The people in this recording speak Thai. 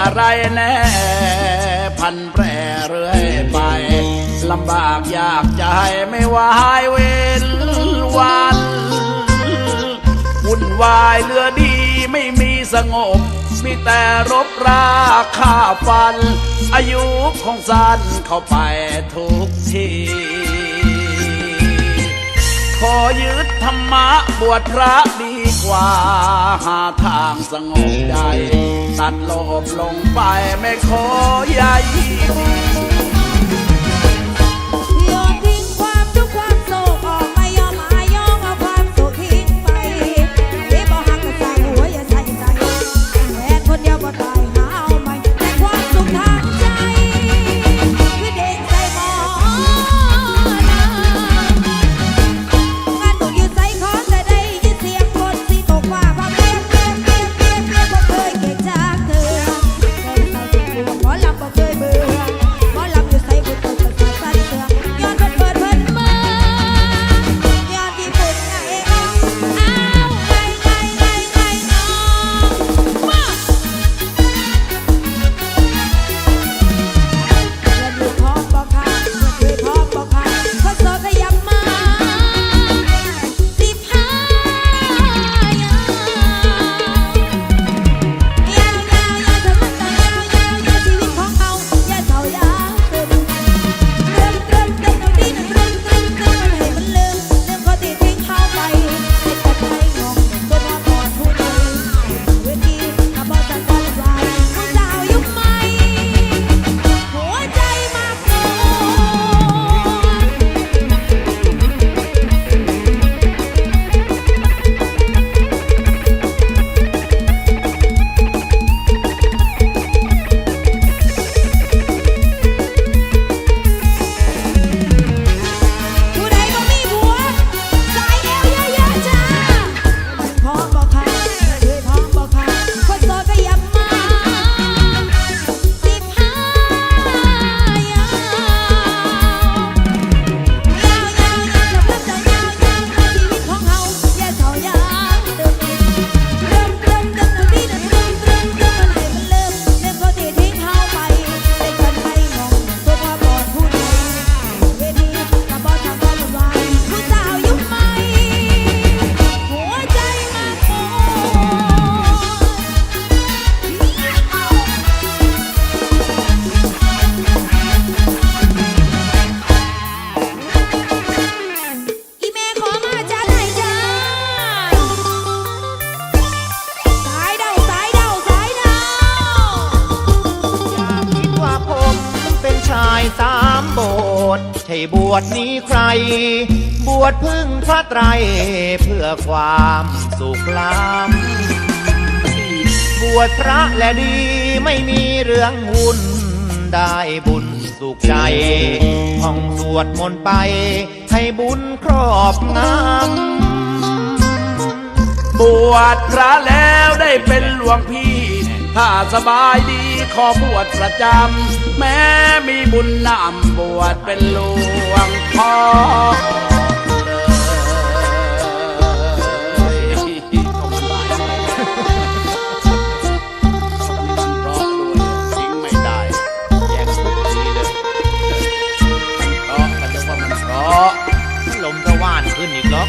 อะไรแน่ พันแปรเรื่อยไปลำบากยากใจไม่วายเวรวันวุ่นวายเรือดีไม่มีสงบ มีแต่รบราฆ่าฟัน อายุของสันเข้าไปทุกที ขอยึดธรรมะบวชพระดีกว่า หาทางสงบใจ ตัดโลบลงไปไม่ขอใยดี ช่บวชนี้ใคร บวชพึ่งพระไตรเพื่อความสุขล้ำบวชพระและดีไม่มีเรื่องวุ่นได้บุญสุขใจห้องสวดมนต์ไป ให้บุญครอบงำบวชพระแล้วได้เป็นหลวงพี่ ถ้าสบายดี ขอบวชประจำ แม้มีบุญนำบวชเป็นหลวงพ่อลมจะว่านขึ้นอีกหรอก